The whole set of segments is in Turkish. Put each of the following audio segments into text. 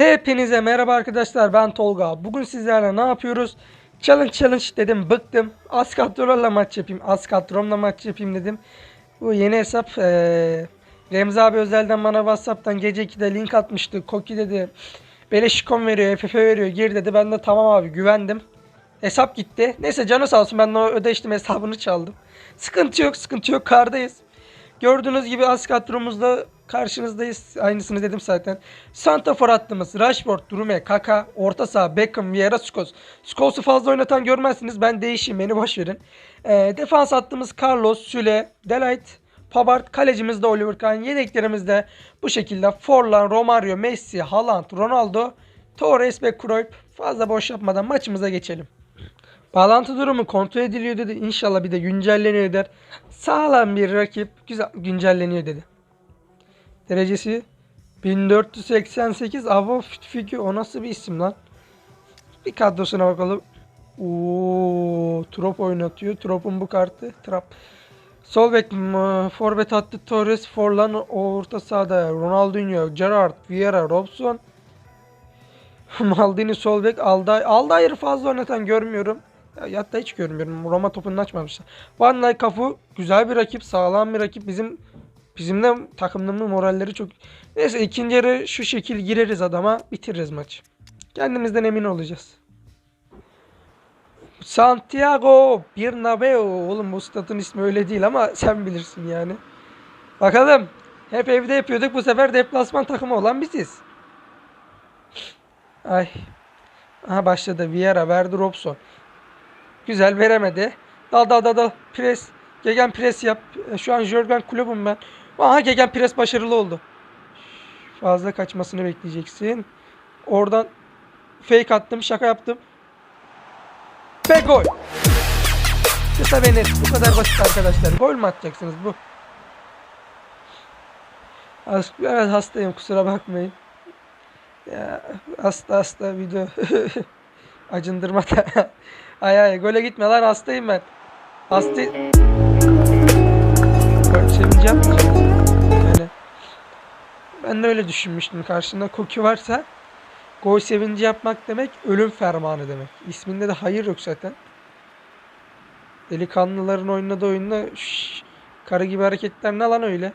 Hepinize merhaba arkadaşlar ben Tolga. Bugün sizlerle ne yapıyoruz? Challenge challenge dedim bıktım. Az kadrolarla maç yapayım. Az kadromla maç yapayım dedim. Bu yeni hesap eee Remzi abi özelden bana Whatsapp'tan gece 2'de link atmıştı. Koki dedi. Beleş ikon veriyor, FF veriyor. Gir dedi. Ben de tamam abi güvendim. Hesap gitti. Neyse canı sağ olsun ben de ödeştim hesabını çaldım. Sıkıntı yok, sıkıntı yok. Kardayız. Gördüğünüz gibi az kadromuzda karşınızdayız. Aynısını dedim zaten. Santafor hattımız Rashford, Drume, Kaka, orta saha Beckham, Vieira, Scholes. Scholes'u fazla oynatan görmezsiniz. Ben değişeyim beni boş verin. Ee, defans hattımız Carlos, Süle, Delight, Pavard, kalecimiz de Oliver Kahn. Yedeklerimiz de bu şekilde Forlan, Romario, Messi, Haaland, Ronaldo, Torres ve Cruyff. Fazla boş yapmadan maçımıza geçelim. Bağlantı durumu kontrol ediliyor dedi. İnşallah bir de güncelleniyor der. Sağlam bir rakip güzel güncelleniyor dedi. Derecesi 1488 Avo Figü o nasıl bir isim lan? Bir kadrosuna bakalım. Oo, Trop oynatıyor. Trop'un bu kartı. Trap. Sol bek forvet attı Torres, Forlan orta sahada Ronaldinho, Gerrard, Vieira, Robson. Maldini sol bek, Alday. Aldayır'ı fazla oynatan görmüyorum. Hatta hiç görmüyorum. Roma topunu açmamışlar. Van Dijk Cafu güzel bir rakip, sağlam bir rakip. Bizim bizim de takımımın moralleri çok. Neyse ikinci yarı şu şekil gireriz adama, bitiririz maçı. Kendimizden emin olacağız. Santiago Bernabeu. Oğlum bu stadın ismi öyle değil ama sen bilirsin yani. Bakalım. Hep evde yapıyorduk. Bu sefer deplasman takımı olan biziz. Ay. Aha başladı. Vieira verdi Robson. Güzel veremedi. Dal dal dal dal. Pres. Gegen pres yap. E, Şu an Jurgen Klopp'um ben. Aha Gegen pres başarılı oldu. Fazla kaçmasını bekleyeceksin. Oradan fake attım. Şaka yaptım. Ve gol. Kısa ve net. Bu kadar basit arkadaşlar. Gol mü atacaksınız bu? Az- Biraz hastayım kusura bakmayın. Ya hasta hasta video. Acındırma da. ay ay gole gitme lan hastayım ben. Hasta... Yapmayacağım. Yani ben de öyle düşünmüştüm. Karşında Koki varsa gol sevinci yapmak demek ölüm fermanı demek. İsminde de hayır yok zaten. Delikanlıların oynadığı oyunda şş, karı gibi hareketler ne lan öyle?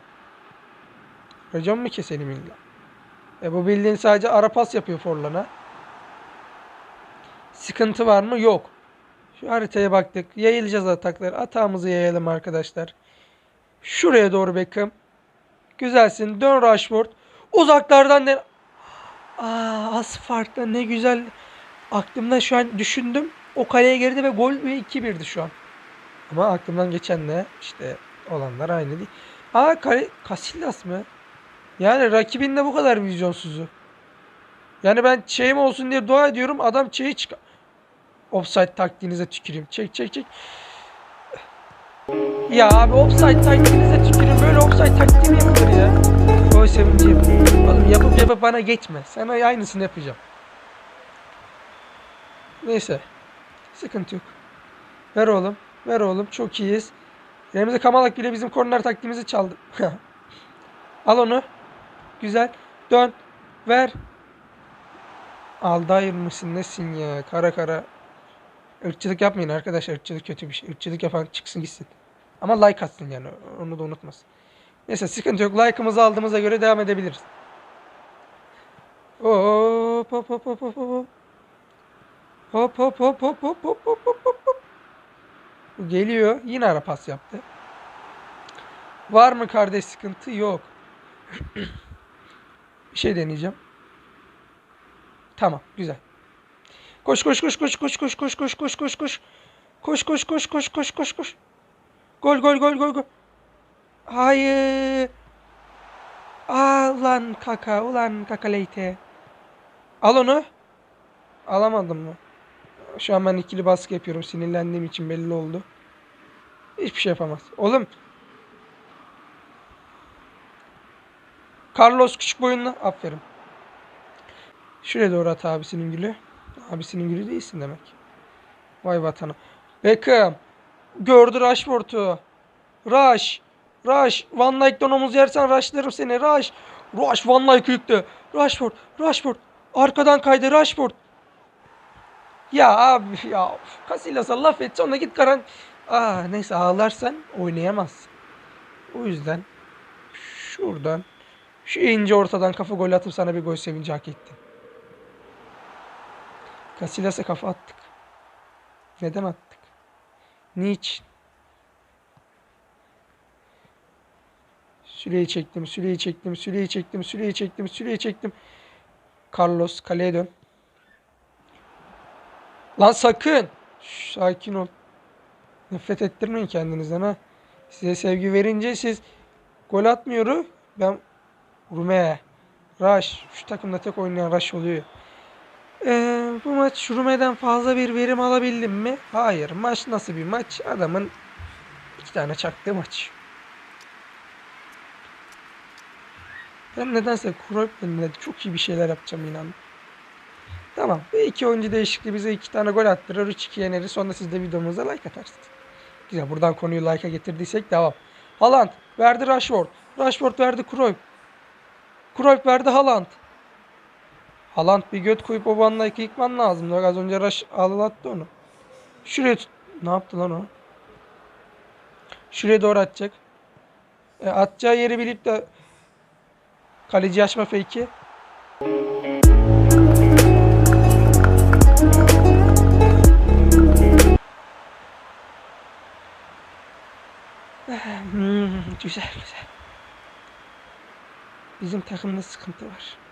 Racon mu keselim illa? E bu bildiğin sadece ara pas yapıyor Forlan'a. Sıkıntı var mı? Yok. Şu haritaya baktık. Yayılacağız atakları. Atağımızı yayalım arkadaşlar. Şuraya doğru Beckham. Güzelsin. Dön Rashford. Uzaklardan ne... Aa, az farkla ne güzel. Aklımda şu an düşündüm. O kaleye girdi ve gol ve 2-1'di şu an. Ama aklımdan geçen ne? İşte olanlar aynı değil. Aa kale... Casillas mı? Yani rakibinde bu kadar vizyonsuzu. Yani ben şeyim olsun diye dua ediyorum. Adam şeyi çık. Offside taktiğinize tüküreyim. Çek çek çek. Ya abi offside taktiğinize tüküreyim. Böyle offside taktiği mi yapılır ya? Gol sevinci. Oğlum yapıp yapıp bana geçme. Sana aynısını yapacağım. Neyse. Sıkıntı yok. Ver oğlum. Ver oğlum. Çok iyiyiz. Remzi Kamalak bile bizim korner taktiğimizi çaldı. Al onu. Güzel. Dön. Ver. Aldayır mısın nesin ya? Kara kara. Irkçılık yapmayın arkadaşlar. Irkçılık kötü bir şey. Irkçılık yapan çıksın gitsin. Ama like atsın yani. Onu da unutmasın. Neyse sıkıntı yok. Like'ımızı aldığımıza göre devam edebiliriz. Hop hop hop hop hop hop. Hop hop hop hop hop hop hop hop hop hop. Geliyor. Yine ara pas yaptı. Var mı kardeş sıkıntı? Yok. Bir şey deneyeceğim. Tamam, güzel. Koş koş koş koş koş koş koş koş koş koş koş. Koş koş koş koş koş koş koş. Gol gol gol gol gol. Hayır. Aa, ulan kaka ulan kaka leyte. Al onu. Alamadım mı? Şu an ben ikili baskı yapıyorum. Sinirlendiğim için belli oldu. Hiçbir şey yapamaz. Oğlum. Carlos küçük boyunlu. Aferin. Şuraya doğru at abisinin gülü. Abisinin gülü değilsin demek. Vay vatana. Beckham. Gördü Rashford'u. Rush. Rush. Van Dijk'ten omuz yersen rushlarım seni. Rush. Rush Van Dijk yıktı. Rashford. Rashford. Arkadan kaydı Rashford. Ya abi ya Casillas'a laf et sonra git karan. Aa neyse ağlarsan oynayamazsın. O yüzden şuradan şu ince ortadan kafa gol atıp sana bir gol sevinci hak ettin. Casillas'a kafa attık. Neden attık? Niçin? Süreyi çektim, süreyi çektim, süreyi çektim, süreyi çektim, süreyi çektim. Carlos kaleye dön. Lan sakın. Şş, sakin ol. Nefret ettirmeyin kendinizden ha. Size sevgi verince siz gol atmıyoru ben Rume, Raş, şu takımda tek oynayan Raş oluyor. Ee, bu maç Rume'den fazla bir verim alabildim mi? Hayır. Maç nasıl bir maç? Adamın iki tane çaktığı maç. Ben nedense önüne çok iyi bir şeyler yapacağım inan. Tamam. Ve iki oyuncu değişikliği bize iki tane gol attırır. 3-2 yeneriz. Sonra siz de videomuza like atarsınız. Güzel. Buradan konuyu like'a getirdiysek devam. Haaland verdi Rashford. Rashford verdi Cruyff. Cruyff verdi Haaland. Haaland bir göt koyup o bandayı yıkman lazım. Bak az önce Raş ağlattı onu. Şuraya tut. Ne yaptı lan o? Şuraya doğru atacak. E, atacağı yeri bilip de kaleci açma fake'i. Hmm, güzel güzel. Bizim takımda sıkıntı var.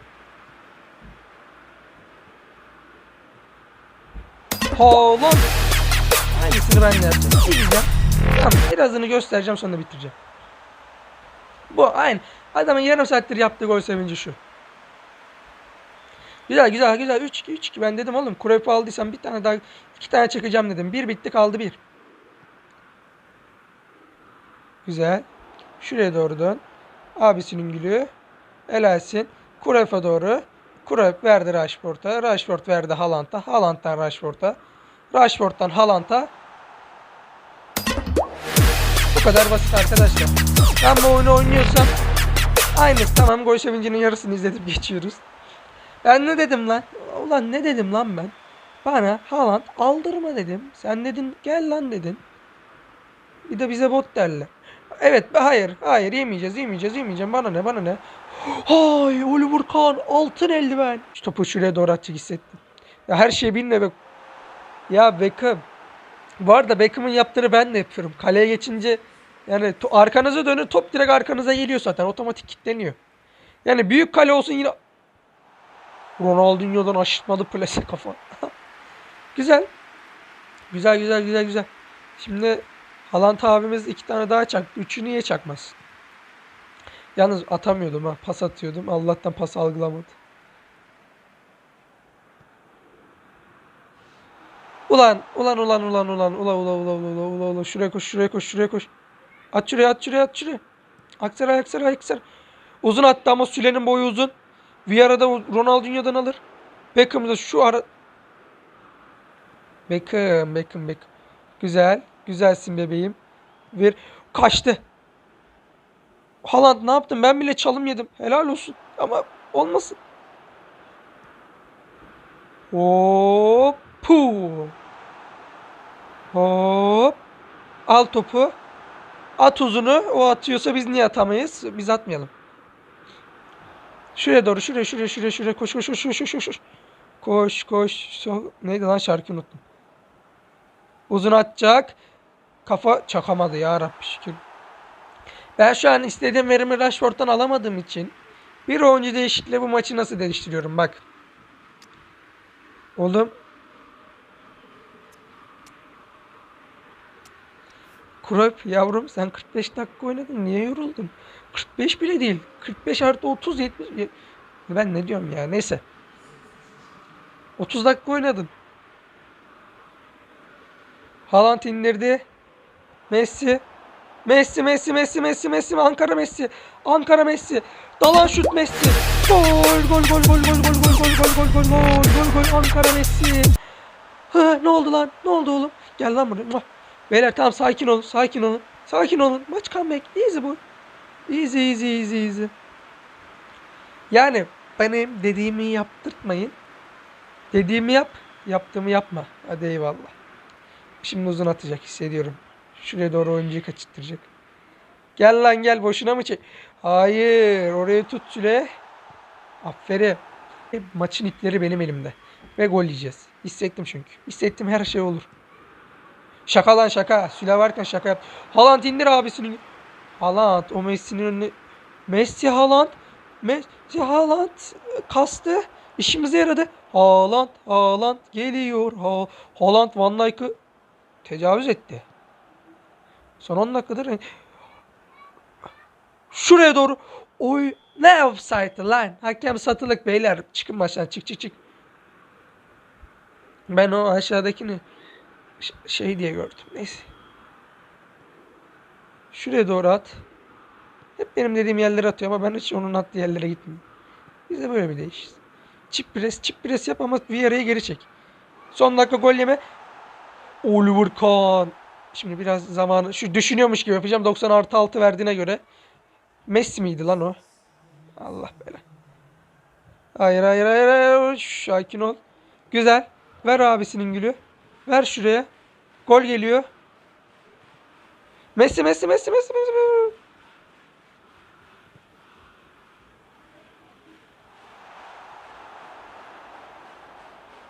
Haaland. Aynısını ben de yapacağım. Gideceğim. Tamam birazını göstereceğim sonra bitireceğim. Bu aynı. Adamın yarım saattir yaptığı gol sevinci şu. Güzel güzel güzel. 3-2 3-2 ben dedim oğlum. Cruyff'u aldıysam bir tane daha iki tane çekeceğim dedim. Bir bitti kaldı bir. Güzel. Şuraya doğru dön. Abisinin gülü. Helalsin. Cruyff'a doğru. Cruyff verdi Rashford'a. Rashford verdi Haaland'a. Haaland'dan Rashford'a. Rashford'dan Haaland'a. Bu kadar basit arkadaşlar. Ben bu oyunu oynuyorsam aynı tamam gol sevincinin yarısını izledim geçiyoruz. Ben ne dedim lan? Ulan ne dedim lan ben? Bana Haaland aldırma dedim. Sen dedin gel lan dedin. Bir de bize bot derler. Evet hayır hayır yemeyeceğiz yemeyeceğiz yemeyeceğim bana ne bana ne. Hay Oliver Kahn altın eldiven. Şu topu şuraya doğru atacak hissettim. Ya her şey binle be. Ya Beckham. Bu arada Beckham'ın yaptığını ben de yapıyorum. Kaleye geçince yani arkanıza dönün top direkt arkanıza geliyor zaten. Otomatik kilitleniyor. Yani büyük kale olsun yine Ronaldinho'dan aşırtmalı plase kafa. güzel. Güzel güzel güzel güzel. Şimdi Haaland abimiz iki tane daha çaktı. Üçü niye çakmaz? Yalnız atamıyordum ha. Pas atıyordum. Allah'tan pas algılamadı. Ulan ulan ulan ulan ulan ula ula ula ula ula ula ula şuraya koş şuraya koş şuraya koş. At şuraya at şuraya at şuraya. Aksaray aksaray aksaray. Uzun attı ama Süle'nin boyu uzun. Vieira'da Ronaldinho'dan alır. Beckham'da şu ara Beckham Beckham Beckham. Güzel. Güzelsin bebeğim. Ver. Kaçtı. Haaland ne yaptın? Ben bile çalım yedim. Helal olsun. Ama olmasın. Hop. Pu. Hop. Al topu. At uzunu. O atıyorsa biz niye atamayız? Biz atmayalım. Şuraya doğru. Şuraya şuraya şuraya şuraya. Koş koş koş koş koş koş. Koş koş. Neydi lan şarkıyı unuttum. Uzun atacak. Kafa çakamadı ya Rabbi şükür. Ben şu an istediğim verimi Rashford'dan alamadığım için bir oyuncu değişikliğiyle bu maçı nasıl değiştiriyorum bak. Oğlum. Cruyff yavrum sen 45 dakika oynadın niye yoruldun? 45 bile değil. 45 artı 30 70. ye- Ben ne diyorum ya neyse. 30 dakika oynadın. Haaland indirdi. Messi. Messi, Messi, Messi, Messi, Messi, Ankara Messi. Ankara Messi. Dalan şut Messi. Gol, gol, gol, gol, gol, gol, gol, gol, gol, gol, gol, gol, gol, Ankara Messi. Ha, ne oldu lan? Ne oldu oğlum? Gel lan buraya. Beyler tamam sakin olun, sakin olun. Sakin olun. Maç comeback. Easy bu. Easy, easy, easy, easy. Yani Benim dediğimi yaptırtmayın. Dediğimi yap, yaptığımı yapma. Hadi eyvallah. Şimdi uzun atacak hissediyorum. Şuraya doğru oyuncuyu kaçırtacak. Gel lan gel boşuna mı çek? Hayır orayı tut Süle. Aferin. Maçın ipleri benim elimde. Ve gol yiyeceğiz. Hissettim çünkü. Hissettim her şey olur. Şaka lan şaka. Süle varken şaka yap. Haaland indir abisinin. Haaland o Messi'nin önüne. Messi Haaland. Messi Haaland kastı. İşimize yaradı. Haaland Haaland geliyor. Ha Haaland Van Dijk'ı tecavüz etti. Son 10 dakikadır. Şuraya doğru. Oy ne offside lan? Hakem satılık beyler. Çıkın baştan çık çık çık. Ben o aşağıdakini şey diye gördüm. Neyse. Şuraya doğru at. Hep benim dediğim yerlere atıyor ama ben hiç onun attığı yerlere gitmiyorum. Biz de böyle bir değişiz. Çip pres çip pres yap ama Vieira'yı geri çek. Son dakika gol yeme. Oliver Kahn Şimdi biraz zamanı şu düşünüyormuş gibi yapacağım. 90 artı 6 verdiğine göre. Messi miydi lan o? Allah bela. Hayır hayır hayır hayır. Şş, Sakin ol. Güzel. Ver abisinin gülü. Ver şuraya. Gol geliyor. Messi Messi Messi Messi Messi. Messi.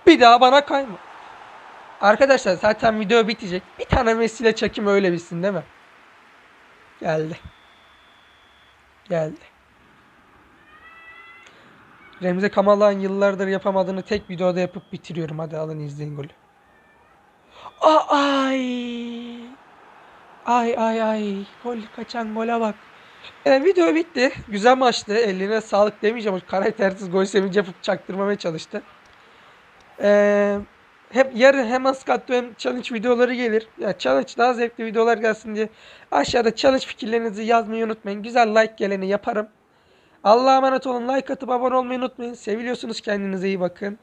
Bir daha bana kayma. Arkadaşlar zaten video bitecek. Bir tane Messi çekim öyle bitsin değil mi? Geldi. Geldi. Remzi Kamalak'ın yıllardır yapamadığını tek videoda yapıp bitiriyorum. Hadi alın izleyin golü. Aa, ay. Ay ay ay. Gol kaçan gole bak. E, video bitti. Güzel maçtı. Eline sağlık demeyeceğim. Karaktersiz gol sevinci yapıp çaktırmamaya çalıştı. Eee hep yarın hem Ascatto hem challenge videoları gelir. Ya challenge daha zevkli videolar gelsin diye aşağıda challenge fikirlerinizi yazmayı unutmayın. Güzel like geleni yaparım. Allah'a emanet olun. Like atıp abone olmayı unutmayın. Seviliyorsunuz. Kendinize iyi bakın.